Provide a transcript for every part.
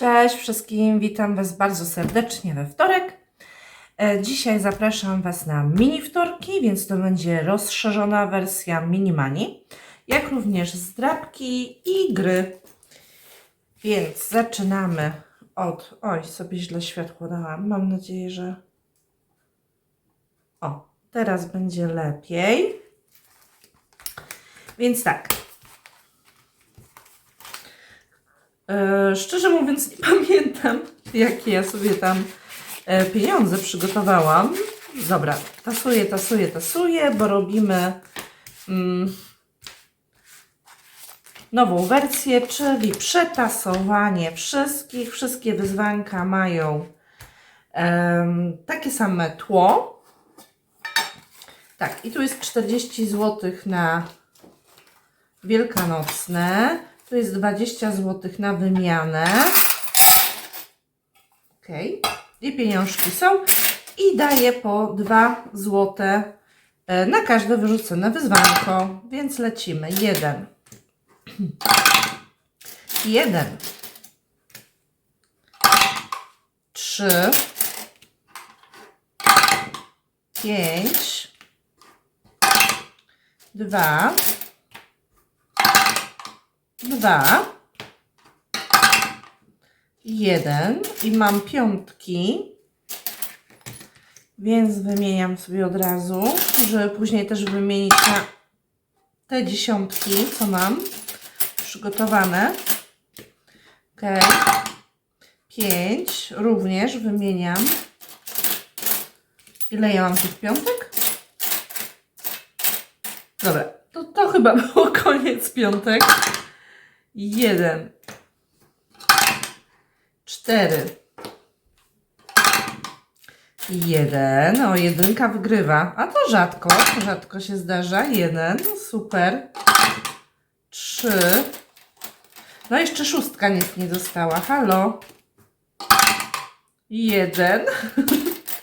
Cześć wszystkim, witam Was bardzo serdecznie we wtorek. E, Dzisiaj zapraszam Was na mini wtorki, więc to będzie rozszerzona wersja mini mani, jak również zdrabki i gry. Więc zaczynamy od. Oj, sobie źle światło dałam. Mam nadzieję, że. O, teraz będzie lepiej. Więc tak, E, szczerze mówiąc, nie pamiętam, jakie ja sobie tam e, pieniądze przygotowałam. Dobra, tasuję, tasuję, tasuję, bo robimy mm, nową wersję, czyli przetasowanie wszystkich. Wszystkie wyzwanka mają em, takie same tło. Tak, i tu jest 40 zł na wielkanocne. Tu jest 20 zł na wymianę. Ok. I pieniążki są. I daję po 2 zł e, na każde wyrzucone wyzwanko. Więc lecimy. Jeden. Jeden. Trzy. Pięć. Dwa dwa, jeden i mam piątki, więc wymieniam sobie od razu, żeby później też wymienić na te dziesiątki, co mam przygotowane. Ok. Pięć również wymieniam. Ile ja mam tych piątek? Dobra, to, to chyba było koniec piątek. Jeden. Cztery. Jeden. O, jedynka wygrywa. A to rzadko. Rzadko się zdarza. Jeden. Super. Trzy. No jeszcze szóstka nic nie dostała. Halo. Jeden.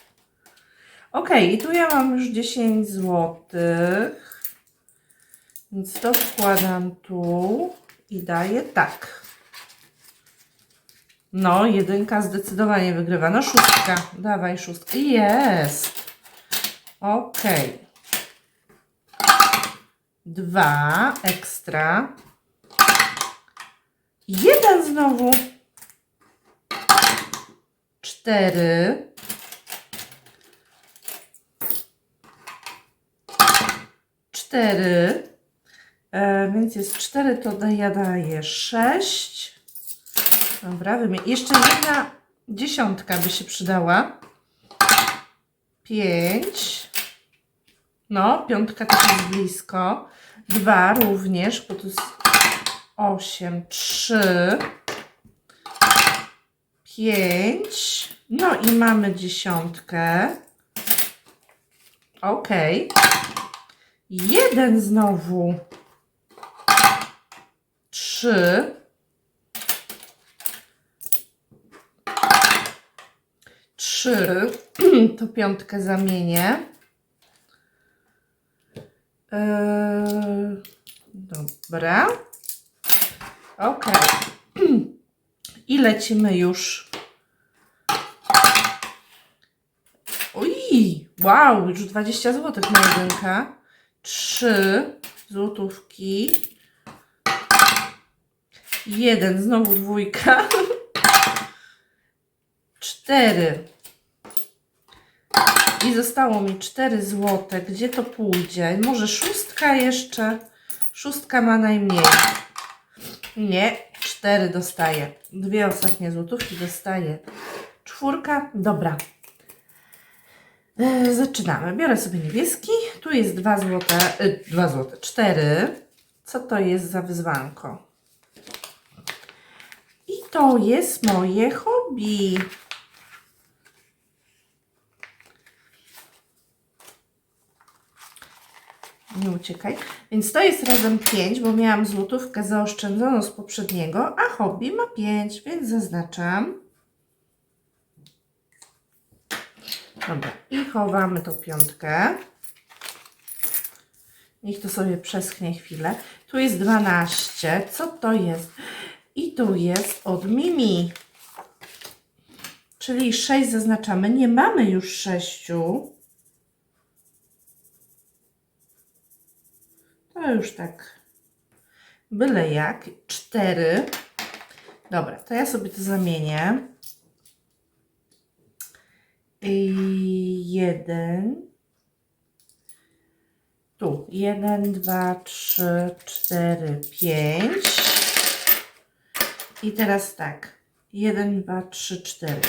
ok, i tu ja mam już 10 złotych. Więc to wkładam tu i daję tak. No, jedynka zdecydowanie wygrywa. No, szóstka. Dawaj szóstkę. Jest. Ok. Dwa ekstra. Jeden znowu. Cztery. Cztery. E, więc jest 4, to ja daję 6. Dobra, wymienię. Jeszcze jedna dziesiątka by się przydała. 5. No, piątka też jest blisko. 2 również, bo to jest 8, 3, 5. No i mamy dziesiątkę. Ok. Jeden znowu trzy, trzy, to piątkę zamienię. Eee, dobra. Ok. I lecimy już. Oj, wow, już 20 zł na jedynka. Trzy złotówki. Jeden, znowu dwójka. Cztery. I zostało mi 4 złote. Gdzie to pójdzie? Może szóstka jeszcze? Szóstka ma najmniej. Nie, cztery dostaję. Dwie ostatnie złotówki dostaję. Czwórka, dobra. E, zaczynamy. Biorę sobie niebieski. Tu jest 2 złote, e, 2 złote, 4. Co to jest za wyzwanko? To jest moje hobby. Nie uciekaj. Więc to jest razem 5, bo miałam złotówkę zaoszczędzoną z poprzedniego, a hobby ma 5, więc zaznaczam. Dobra, i chowamy tą piątkę. Niech to sobie przeschnie chwilę. Tu jest 12. Co to jest? I tu jest od Mimi. Czyli 6 zaznaczamy. Nie mamy już 6. To już tak byle jak. 4. Dobra, to ja sobie to zamienię. I jeden. Tu. Jeden, dwa, trzy, cztery, pięć. I teraz tak. Jeden, dwa, trzy, cztery.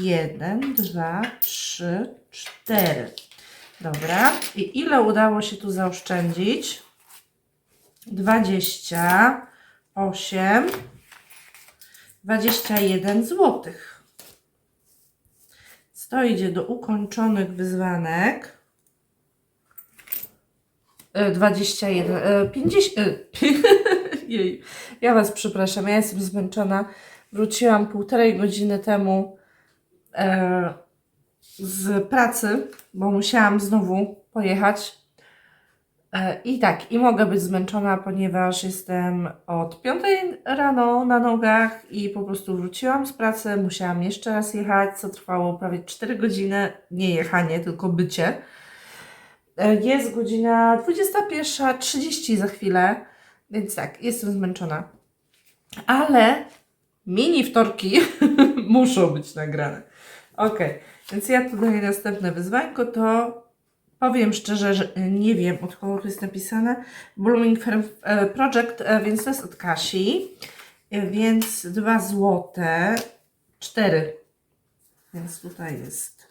Jeden, dwa, trzy, cztery. Dobra. I ile udało się tu zaoszczędzić? Dwadzieścia osiem. Dwadzieścia jeden złotych. To idzie do ukończonych wyzwanek. E, 21, e, 50. Jej, ja Was przepraszam, ja jestem zmęczona. Wróciłam półtorej godziny temu e, z pracy, bo musiałam znowu pojechać. E, I tak, i mogę być zmęczona, ponieważ jestem od 5 rano na nogach i po prostu wróciłam z pracy. Musiałam jeszcze raz jechać, co trwało prawie 4 godziny. Nie jechanie, tylko bycie. E, Jest godzina 21.30 za chwilę, więc tak, jestem zmęczona. Ale mini wtorki muszą być nagrane. Ok, więc ja tu daję następne wyzwanko, to powiem szczerze, że nie wiem od kogo to jest napisane. Blooming e, Project, e, więc to jest od Kasi. E, Więc 2 złote, 4. Więc tutaj jest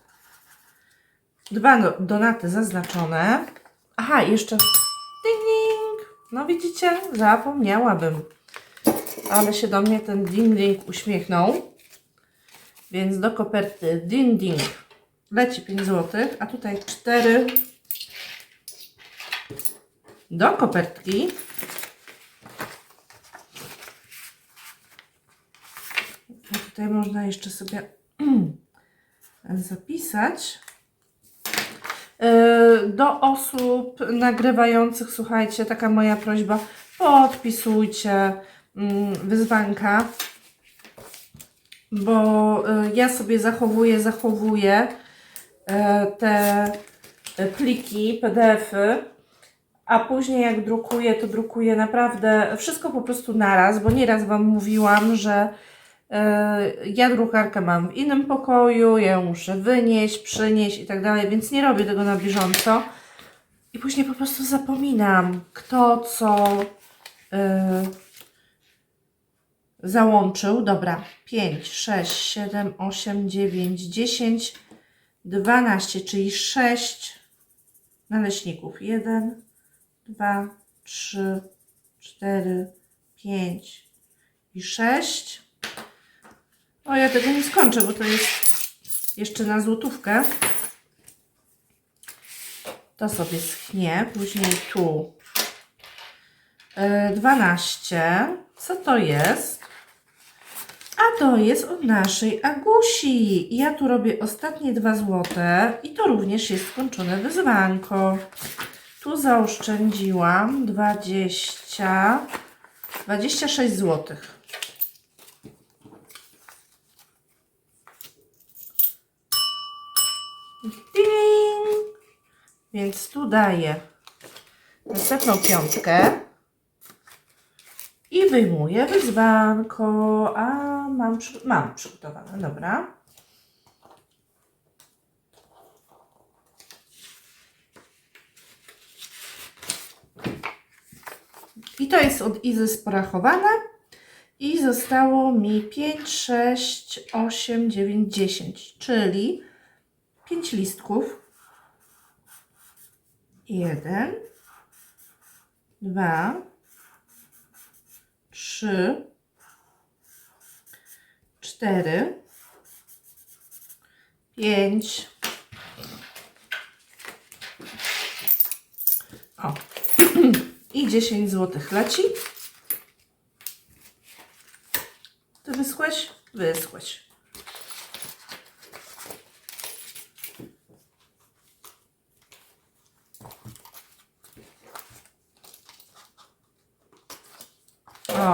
dwa do- donaty zaznaczone. Aha, jeszcze ding ding. No widzicie, zapomniałabym. Ale się do mnie ten ding ding uśmiechnął. Więc do koperty ding ding leci 5 zł, a tutaj 4 do kopertki. Tutaj można jeszcze sobie zapisać. Yy, Do osób nagrywających, słuchajcie, taka moja prośba, podpisujcie mm, wyzwanka, bo y, ja sobie zachowuję, zachowuję e, te pliki, PDF-y, a później jak drukuję, to drukuję naprawdę wszystko po prostu naraz, bo nieraz Wam mówiłam, że ja drukarkę mam w innym pokoju, ja ją muszę wynieść, przynieść i tak dalej, więc nie robię tego na bieżąco. I później po prostu zapominam, kto co e, załączył. Dobra, 5, 6, 7, 8, 9, 10, 12, czyli 6 naleśników. 1, 2, 3, 4, 5 i 6. O, ja tego nie skończę, bo to jest jeszcze na złotówkę. To sobie schnie. Później tu e, 12. Co to jest? A to jest od naszej Agusi. Ja tu robię ostatnie 2 złote i to również jest skończone wyzwanko. Tu zaoszczędziłam 20, 26 złotych. Ding! Więc tu daję następną piątkę i wyjmuję wyzwanko. A mam, mam przygotowane, dobra. I to jest od Izy sprachowane. I zostało mi 5, 6, 8, 9, 10, czyli 5 listków. Jeden, dwa, trzy, cztery, pięć. O. I 10 złotych leci. Ty wyschłeś? Wyschłeś.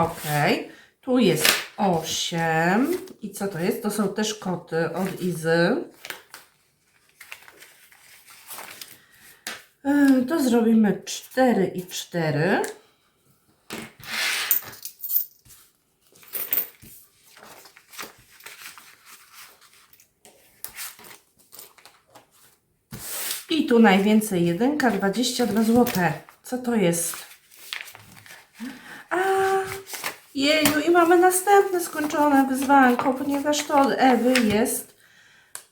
Okej. Tu jest 8. I co to jest? To są też koty od Izy. To zrobimy 4 i 4. I tu najwięcej jedynka, 22 zł. Co to jest? A, jeju, i mamy następne skończone wyzwanko, ponieważ to od Ewy jest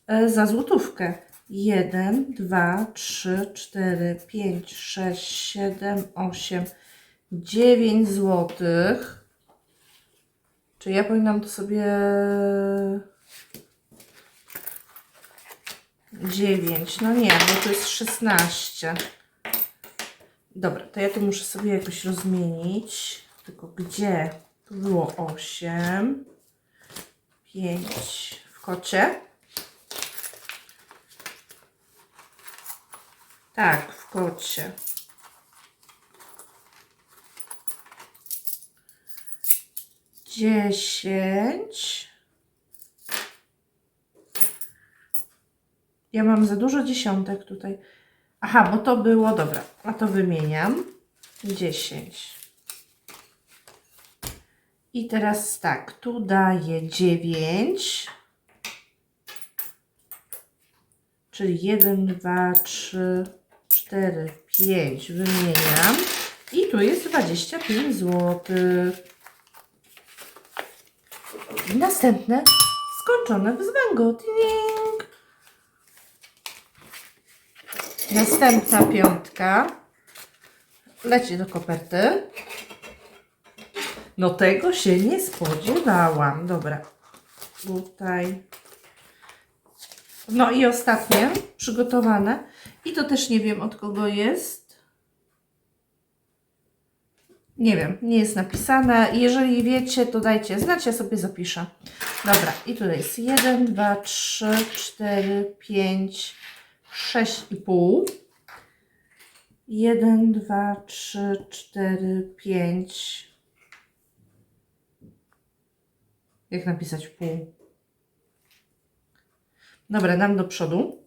e, za złotówkę. 1, 2, 3, 4, 5, 6, 7, 8, 9 złotych. Czy ja powinnam to sobie 9, no nie, bo to jest 16. Dobra, to ja to muszę sobie jakoś rozmienić. Tylko gdzie? Tu było 8, 5 w kocie. Tak, w kocie. Dziesięć. Ja mam za dużo dziesiątek tutaj. Aha, bo to było, dobra, a to wymieniam. 10. I teraz tak, tu daję 9. Czyli 1, 2, 3, 4, 5 wymieniam. I tu jest 25 zł. Następne skończone wyzwanko. Ding! Następna piątka leci do koperty. No tego się nie spodziewałam. Dobra. Tutaj. No i ostatnie przygotowane. I to też nie wiem od kogo jest. Nie wiem, nie jest napisane. Jeżeli wiecie, to dajcie znać, ja sobie zapiszę. Dobra, i tutaj jest 1, 2, 3, 4, 5, 6,5. 1, 2, 3, 4, 5. Jak napisać pół? Dobra, dam do przodu.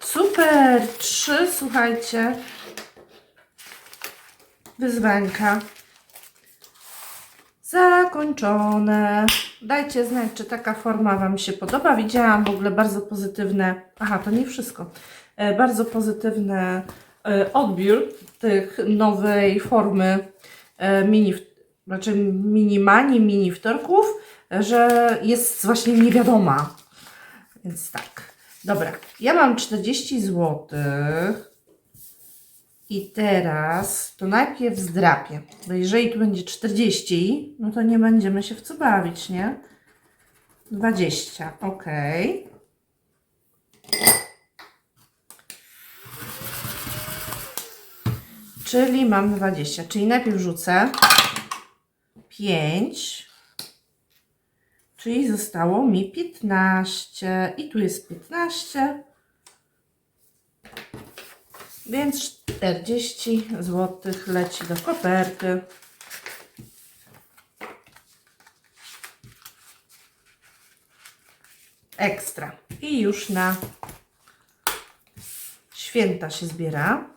Super! Trzy, słuchajcie. Wyzwanka. Zakończone. Dajcie znać, czy taka forma Wam się podoba. Widziałam w ogóle bardzo pozytywne. Aha, to nie wszystko. E, bardzo pozytywny e, odbiór tych nowej formy e, mini, znaczy mini mani, mini wtorków, że jest właśnie niewiadoma. Więc tak. Dobra, ja mam 40 zł. I teraz to najpierw zdrapię, bo jeżeli tu będzie 40, no to nie będziemy się w co bawić, nie? 20, ok. Czyli mam 20, czyli najpierw rzucę 5, czyli zostało mi 15 i tu jest 15, więc 40 zł leci do koperty. Ekstra. I już na święta się zbiera.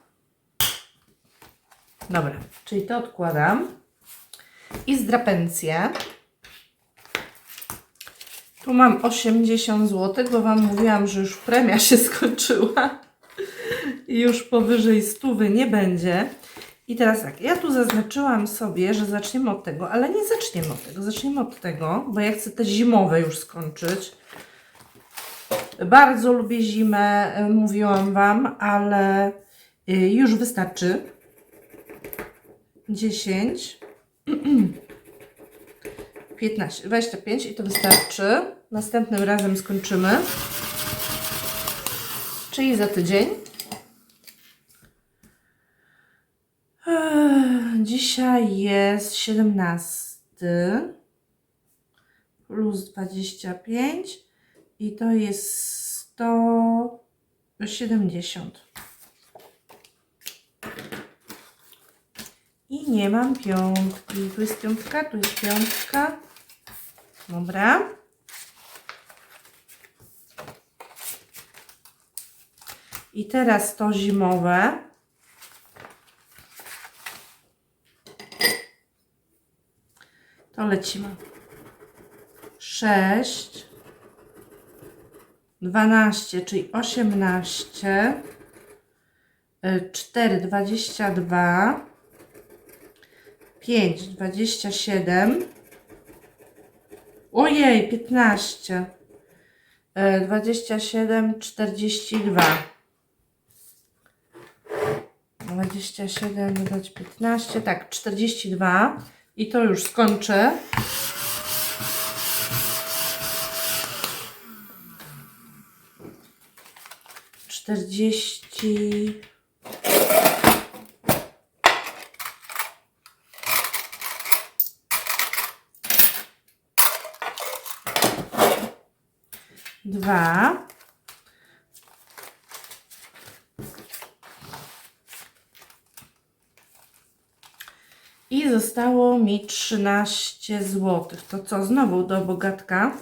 Dobra, czyli to odkładam. I zdrapencję. Tu mam 80 zł, bo Wam mówiłam, że już premia się skończyła i już powyżej stówy nie będzie. I teraz tak, ja tu zaznaczyłam sobie, że zaczniemy od tego, ale nie zaczniemy od tego, zaczniemy od tego, bo ja chcę te zimowe już skończyć. Bardzo lubię zimę, y, mówiłam Wam, ale y, już wystarczy. 10, 15, 25 i to wystarczy. Następnym razem skończymy. Czyli za tydzień. Dzisiaj jest 17 plus 25 i to jest 170. I nie mam piątki. Tu jest piątka, tu jest piątka. Dobra. I teraz to zimowe. To lecimy. 6, 12, czyli 18, 4, 22, 5, 27, ojej, 15, e, 27, 42. 27 dodać 15, tak, 42 i to już skończę. Czterdzieści. Dwa. I zostało mi 13 zł. To co, znowu do bogatka?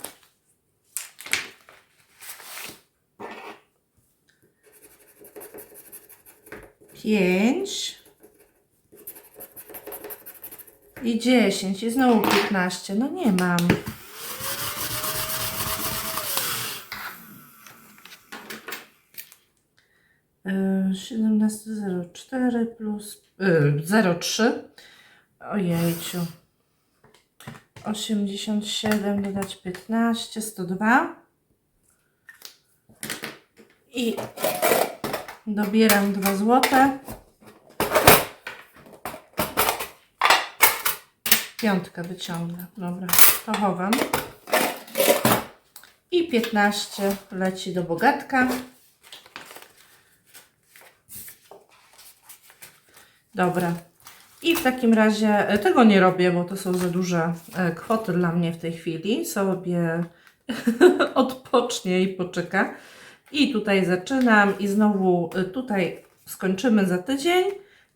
Pięć. I 10. I znowu 15. No nie mam. Yy, 17,04 plus yy, 0,3 Ojejciu. 87 dodać 15, 102. I dobieram 2 złote. Piątkę wyciągnę. Dobra, to chowam. I 15 leci do bogatka. Dobra. I w takim razie e, tego nie robię, bo to są za duże e, kwoty dla mnie w tej chwili. Sobie odpocznie i poczeka. I tutaj zaczynam i znowu e, tutaj skończymy za tydzień.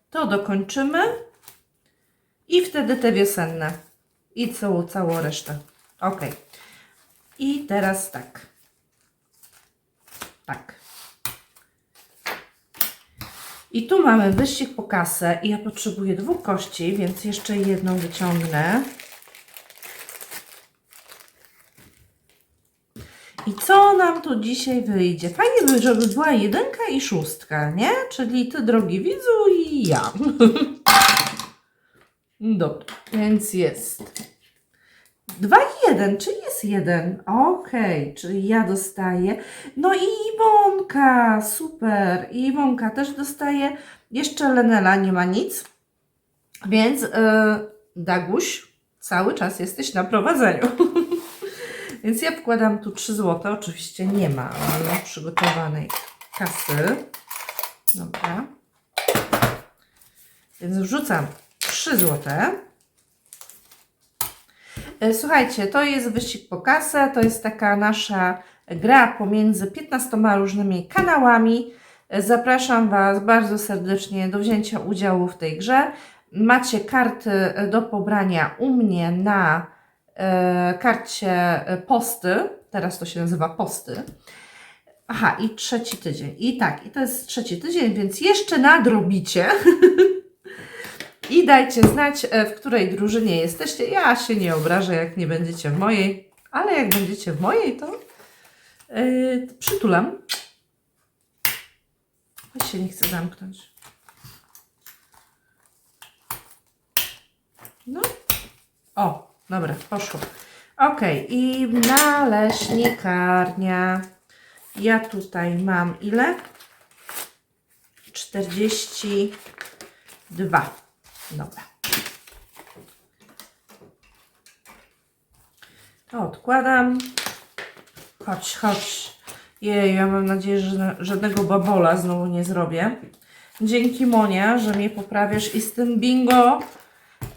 To dokończymy. I wtedy te wiosenne. I całą, całą resztę. Ok. I teraz tak. Tak. I tu mamy wyścig po kasę i ja potrzebuję dwóch kości, więc jeszcze jedną wyciągnę. I co nam tu dzisiaj wyjdzie? Fajnie by, żeby była jedynka i szóstka, nie? Czyli ty, drogi widzu, i ja. Dobra, więc jest. Dwa i jeden, czyli jest jeden. Okej, czyli ja dostaję. No i Iwonka, super. I Iwonka też dostaje. Jeszcze Lenela nie ma nic. Więc yy, Daguś, cały czas jesteś na prowadzeniu. Więc ja wkładam tu 3 zł. Oczywiście nie ma przygotowanej kasy. Dobra. Więc wrzucam 3 złote. E, Słuchajcie, to jest wyścig po kasę, to jest taka nasza gra pomiędzy 15 różnymi kanałami. E, Zapraszam Was bardzo serdecznie do wzięcia udziału w tej grze. Macie karty e, do pobrania u mnie na karcie posty. Teraz to się nazywa posty. Aha, i trzeci tydzień. I tak, i to jest trzeci tydzień, więc jeszcze nadrobicie. I dajcie znać, e, w której drużynie jesteście. Ja się nie obrażę, jak nie będziecie w mojej, ale jak będziecie w mojej, to yy, przytulam. Choć się nie chcę zamknąć. No. O, dobra, poszło. Ok, i naleśnikarnia. Ja tutaj mam ile? 42. Dobra. To odkładam. Chodź, chodź. Jej, ja mam nadzieję, że żadnego babola znowu nie zrobię. Dzięki Monia, że mnie poprawiasz i z tym bingo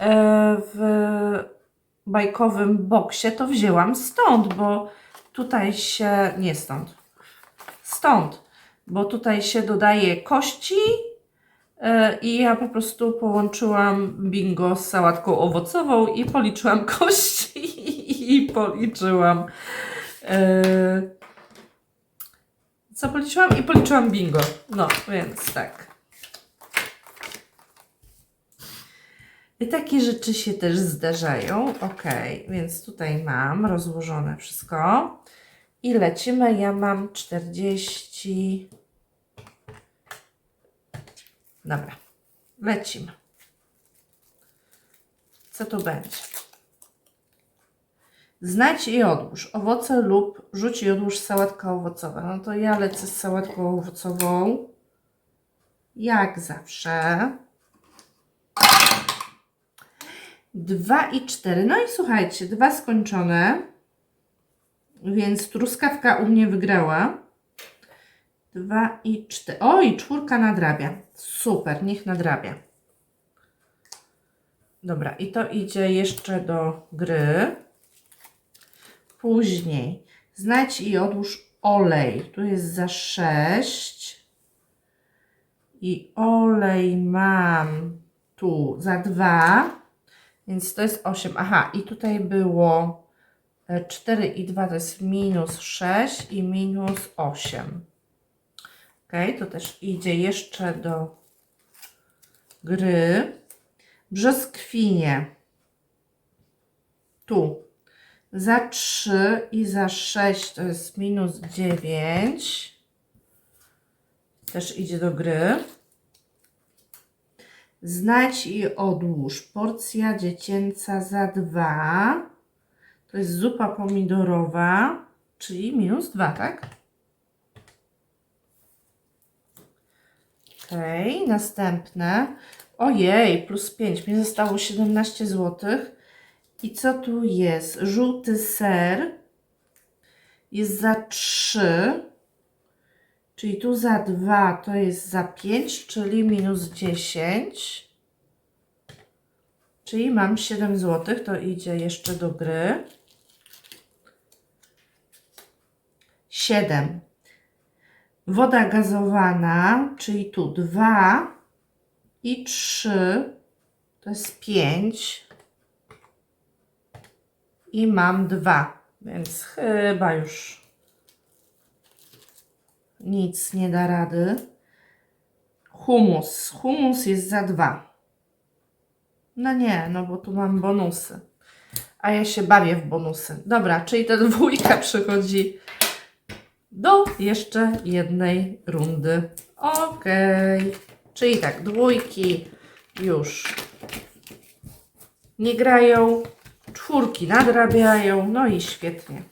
e, w bajkowym boksie to wzięłam stąd, bo tutaj się, nie stąd, stąd, bo tutaj się dodaje kości I ja po prostu połączyłam bingo z sałatką owocową i policzyłam kości i policzyłam. e, Co policzyłam? I policzyłam bingo. No, więc tak. I takie rzeczy się też zdarzają. Ok, więc tutaj mam rozłożone wszystko. I lecimy. Ja mam 40. Dobra, lecimy. Co tu będzie? Znajdź i odłóż owoce lub rzuć i odłóż sałatkę owocową. No to ja lecę z sałatką owocową. Jak zawsze. Dwa i cztery. No i słuchajcie, dwa skończone. Więc truskawka u mnie wygrała. Dwa i cztery. O, i czwórka nadrabia. Super, niech nadrabia. Dobra, i to idzie jeszcze do gry. Później znajdź i odłóż olej. Tu jest za 6. I olej mam tu za 2. Więc to jest 8. Aha, i tutaj było 4 i 2 to jest minus 6 i minus 8. To też idzie jeszcze do gry. Brzoskwinie. Tu. Za 3 i za 6 to jest minus 9. Też idzie do gry. Znajdź i odłóż. Porcja dziecięca za 2. To jest zupa pomidorowa, czyli minus 2, tak? Ok, następne. Ojej, plus 5. Mi zostało 17 zł. I co tu jest? Żółty ser jest za 3. Czyli tu za 2 to jest za 5, czyli minus 10. Czyli mam 7 zł, to idzie jeszcze do gry. 7. Woda gazowana, czyli tu 2 i 3 to jest 5 i mam 2, więc chyba już nic nie da rady. Humus. Humus jest za 2. No nie, no bo tu mam bonusy. A ja się bawię w bonusy. Dobra, czyli ta dwójka przychodzi do jeszcze jednej rundy. Ok. Czyli tak, dwójki już nie grają, czwórki nadrabiają, no i świetnie.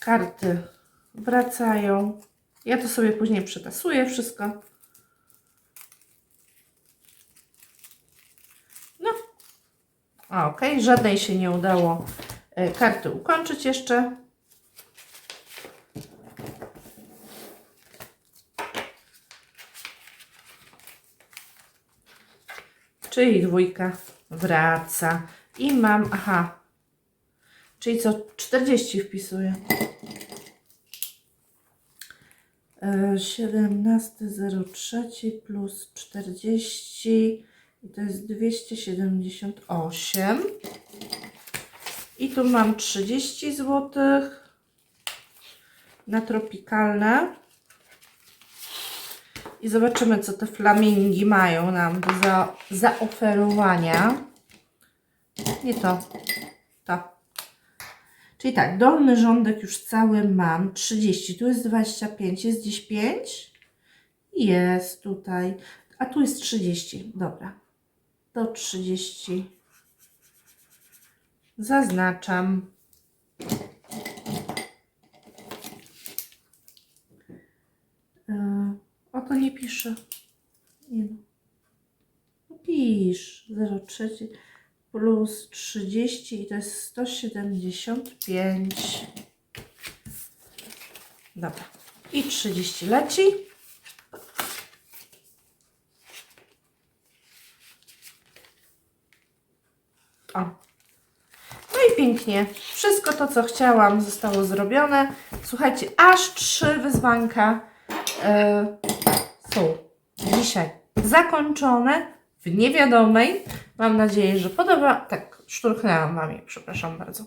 Karty wracają. Ja to sobie później przetasuję wszystko. No. A, ok, żadnej się nie udało e, karty ukończyć jeszcze. Czyli dwójka wraca. I mam, aha, czyli co, 40 wpisuję. E, 17.03 plus 40 i to jest 278. I tu mam 30 zł na tropikalne. I zobaczymy, co te flamingi mają nam do za, zaoferowania. Nie to. To. Czyli tak, dolny rządek już cały mam. 30. Tu jest 25. Jest gdzieś 5? Jest tutaj. A tu jest 30. Dobra. To 30. Zaznaczam. Yy, o to nie pisze. Nie no. No Pisz. 0,3 plus 30 i to jest 175. Dobra. I 30 leci. O. No i pięknie. Wszystko to, co chciałam, zostało zrobione. Słuchajcie, aż trzy wyzwanka e, są dzisiaj zakończone w niewiadomej. Mam nadzieję, że podoba. Tak, szturchnęłam Wami, przepraszam bardzo.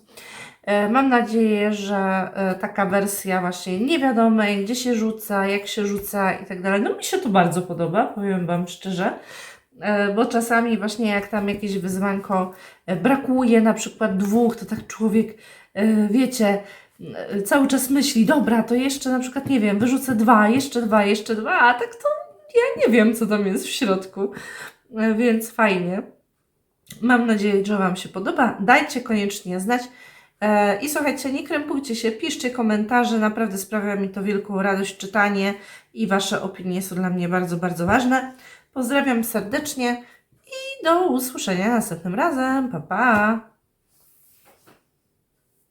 E, Mam nadzieję, że e, taka wersja właśnie niewiadomej, gdzie się rzuca, jak się rzuca i tak dalej. No mi się to bardzo podoba, powiem Wam szczerze, E, bo czasami właśnie jak tam jakieś wyzwanko brakuje, na przykład dwóch, to tak człowiek, wiecie, cały czas myśli, dobra, to jeszcze na przykład, nie wiem, wyrzucę dwa, jeszcze dwa, jeszcze dwa, a tak to ja nie wiem, co tam jest w środku, E, więc fajnie. Mam nadzieję, że Wam się podoba. Dajcie koniecznie znać. E, I słuchajcie, nie krępujcie się, piszcie komentarze, naprawdę sprawia mi to wielką radość czytanie i Wasze opinie są dla mnie bardzo, bardzo ważne. Pozdrawiam serdecznie i do usłyszenia następnym razem. Pa, pa!